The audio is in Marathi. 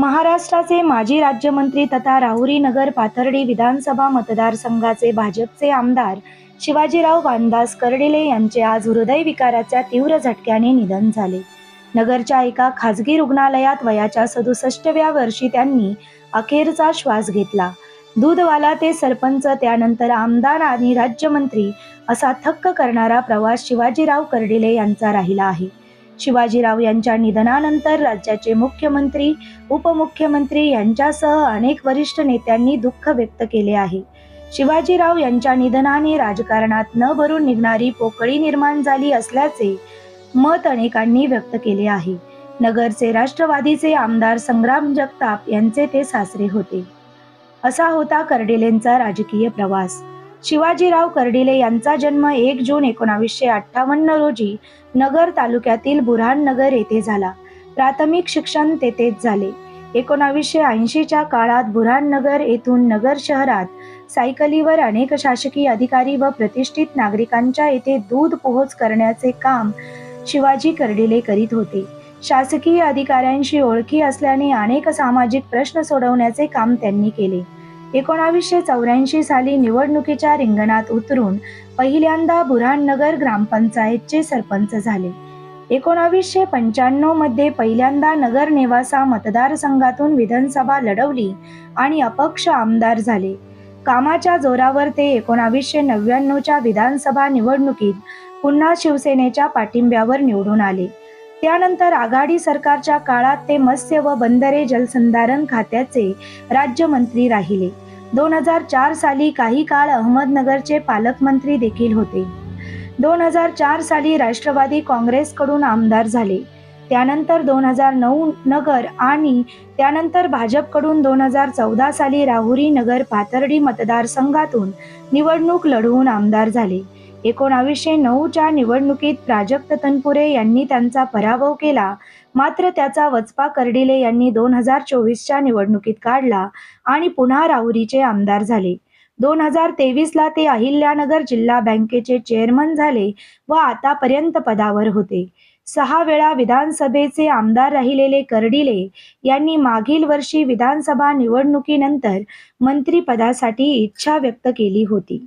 महाराष्ट्राचे माजी राज्यमंत्री तथा राहुरी नगर पाथर्डी विधानसभा मतदारसंघाचे भाजपचे आमदार शिवाजीराव वानदास कर्डिले यांचे आज हृदयविकाराच्या तीव्र झटक्याने निधन झाले. नगरच्या एका खाजगी रुग्णालयात वयाच्या सदुसष्टव्या वर्षी त्यांनी अखेरचा श्वास घेतला. दूधवाला ते सरपंच त्यानंतर आमदार आणि राज्यमंत्री असा थक्क करणारा प्रवास शिवाजीराव कर्डिले यांचा राहिला आहे. शिवाजीराव यांच्या निधनानंतर राज्याचे मुख्यमंत्री उपमुख्यमंत्री यांच्यासह अनेक वरिष्ठ नेत्यांनी दुःख व्यक्त केले आहे. शिवाजीराव यांच्या निधनाने राजकारणात न भरून निघणारी पोकळी निर्माण झाली असल्याचे मत अनेकांनी व्यक्त केले आहे. नगरचे राष्ट्रवादीचे आमदार संग्राम जगताप यांचे ते सासरे होते. असा होता कर्डिलेंचा राजकीय प्रवास. शिवाजीराव कर्डिले यांचा जन्म एक जून एकोणावीसशे अठ्ठावन्न रोजी नगर तालुक्यातील बुऱ्हाणनगर येथे झाला. प्राथमिक शिक्षण तेथेच झाले. एकोणावीसशे ऐंशीच्या काळात बुऱ्हाणनगर येथून नगर शहरात सायकलीवर अनेक शासकीय अधिकारी व प्रतिष्ठित नागरिकांच्या येथे दूध पोहोच करण्याचे काम शिवाजी कर्डिले करीत होते. शासकीय अधिकाऱ्यांशी ओळखी असल्याने अनेक सामाजिक प्रश्न सोडवण्याचे काम त्यांनी केले. एकोणावीसशे चौऱ्याऐंशी साली निवडणुकीच्या रिंगणात उतरून पहिल्यांदा बुऱ्हाणनगर ग्रामपंचायतचे सरपंच झाले. एकोणावीसशे पंच्याण्णवमध्ये पहिल्यांदा नगर नेवासा मतदारसंघातून विधानसभा लढवली आणि अपक्ष आमदार झाले. कामाच्या जोरावर ते एकोणावीसशे नव्याण्णवच्या विधानसभा निवडणुकीत पुन्हा शिवसेनेच्या पाठिंब्यावर निवडून आले. त्यानंतर आघाडी सरकारच्या काळात ते मत्स्य व बंदरे जलसंधारण खात्याचे राज्यमंत्री राहिले. दोन हजार चार साली काही काळ अहमदनगरचे पालकमंत्री देखील होते. दोन हजार चार साली राष्ट्रवादी काँग्रेसकडून आमदार झाले. त्यानंतर दोन हजार नऊ नगर आणि त्यानंतर भाजपकडून दोन हजार चौदा साली राहुरी नगर पाथर्डी मतदारसंघातून निवडणूक लढवून आमदार झाले. एकोणावीसशे नऊच्या निवडणुकीत प्राजक्त तनपुरे यांनी त्यांचा पराभव केला. मात्र त्याचा वचपा कर्डिले यांनी दोन हजार चोवीसच्या निवडणुकीत काढला आणि पुन्हा राहुरीचे आमदार झाले. दोन हजार तेवीसला ते अहिल्यानगर जिल्हा बँकेचे चेअरमन झाले व आतापर्यंत पदावर होते. सहा वेळा विधानसभेचे आमदार राहिलेले कर्डिले यांनी मागील वर्षी विधानसभा निवडणुकीनंतर मंत्रिपदासाठी इच्छा व्यक्त केली होती.